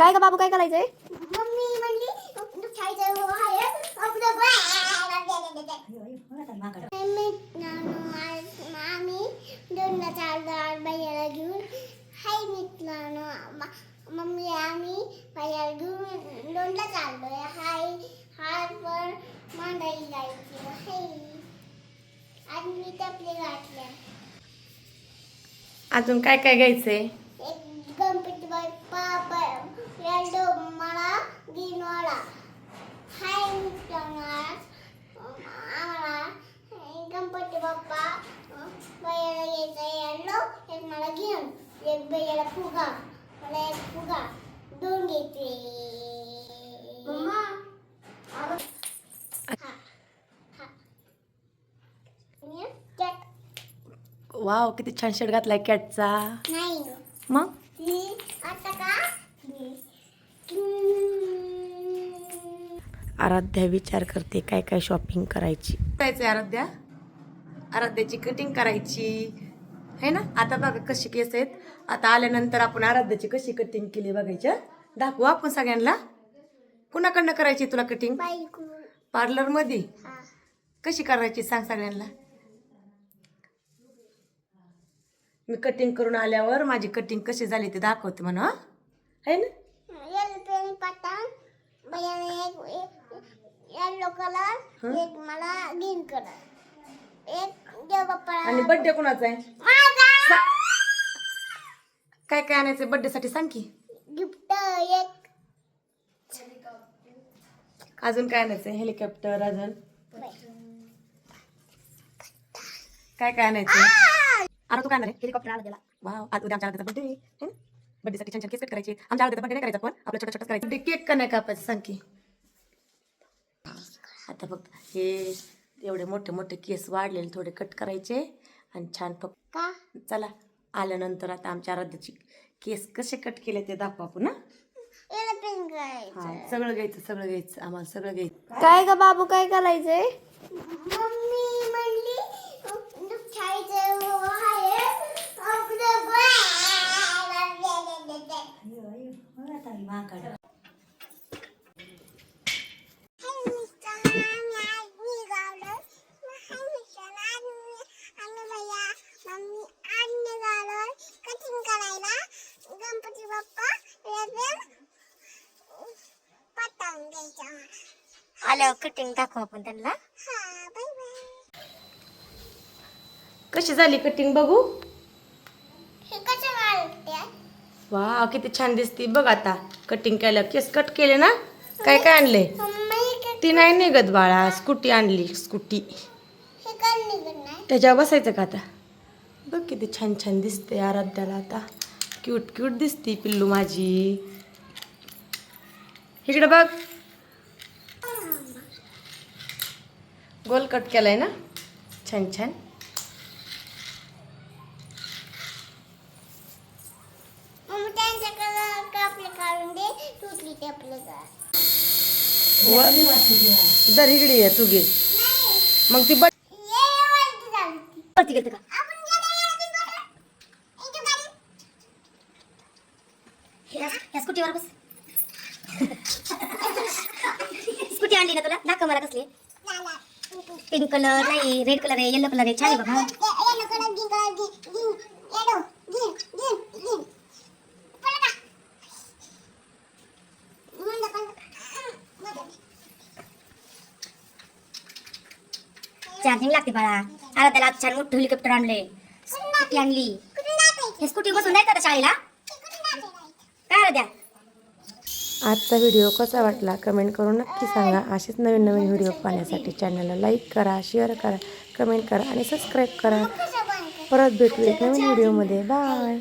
काय का बाबू काय करायचंय? मम्मी आम्ही बायाला घेऊन हाय मित्रांनो मम्मी आम्ही बायाला घेऊन दोनदा चाललोय हाय हाय पण मांडाई जायची हाय. आज मी टपले घातल्या अजून काय काय घ्यायचंय? एक गणपती बाप्पा एक मला घेऊन एक बैयाला फुगा मला एक फुगा दोन घेते वाव किती छान शर्ट घातलाय कॅटचा नाही मग ती आता का आराध्या विचार करते काय काय शॉपिंग करायची? करायचं आराध्या. आराध्याची कटिंग करायची. है ना? आता बघा कशी केस आहेत. आता आल्यानंतर आपण आराध्याची कशी कटिंग केली बघायच्या दाखवू आपण सगळ्यांना. कुणाकडनं करायची तुला कटिंग पार्लरमध्ये कशी करायची सांग सगळ्यांना. मी कटिंग करून आल्यावर माझी कटिंग कशी झाली ते दाखवते म्हणा है ना येलो पेन पतंग भैया एक येलो कलर एक मला ग्रीन कलर. एक देव बाप्पा. आणि बर्थडे कोणाचा आहे? माझा! काय काय आणायचं बर्थडे साठी सांग की. गिफ्ट एक. अजून काय आणायचं हेलिकॉप्टर अजून. काय काय आणायचं आता तू काय आणणार हेलिकॉप्टर आला गेला वाव आज उद्या आमच्या आराध्याचा बर्थडे बर्थडे साठी छान छान केस कट करायचे आमच्या आराध्याचा बर्थडे नाही करायचा पण आपला छोटा छोटा करायचा केक का नाही कापायचं सांग की. आता फक्त हे एवढे मोठे मोठे केस वाढलेले थोडे कट करायचे आणि छान फक्त का? चला आल्यानंतर आता आमच्या आराध्याची केस कसे कट केले ते दाखवू आपण ना येलो पेन काय हा सगळं घ्यायचं सगळं घ्यायचं आम्हाला सगळं घ्यायचं. काय का बाबू काय करायचंय मम्मी म्हणली तू खायचं आहे आपलं गणपती बाप्पा पतंग घ्यायचा आल्यावर कटिंग दाखव आपण त्यांना. हा बाय बाय कशी झाली कटिंग बघू? हे वा किती छान दिसती बघ आता. कटिंग केलं केस कट केले ना? काय काय आणले? मम्मी ती नाही निघत बाळा स्कूटी आणली स्कूटी हे त्याच्यावर बसायचं का आता? बघ किती छान छान दिसते आराध्याला आता. क्यूट क्यूट दिसती पिल्लू माझी. इकडे बघ. गोल कट केलाय ना? छान छान. दर इकडे ये तू घे मग ती बट का? स्कूटीवर बस. स्कूटी आणली ना तुला? दाखव मला कसली. पिंक कलर नाही रेड कलर आहे येलो कलर आहे छान आहे. चार्जिंग लागते बाळा आला त्याला छान मोठं हेलिकॉप्टर आणले स्कूटी आणली? हे स्कूटी बसून जायचं आता शाळेला? काय आलं द्या आजचा व्हिडिओ कसा वाटला कमेंट करून नक्की सांगा. असेच नवीन नवीन व्हिडिओ पाहण्यासाठी चॅनलला लाईक करा शेअर करा कमेंट करा आणि सबस्क्राईब करा. परत भेटू एक नवीन व्हिडिओमध्ये. बाय.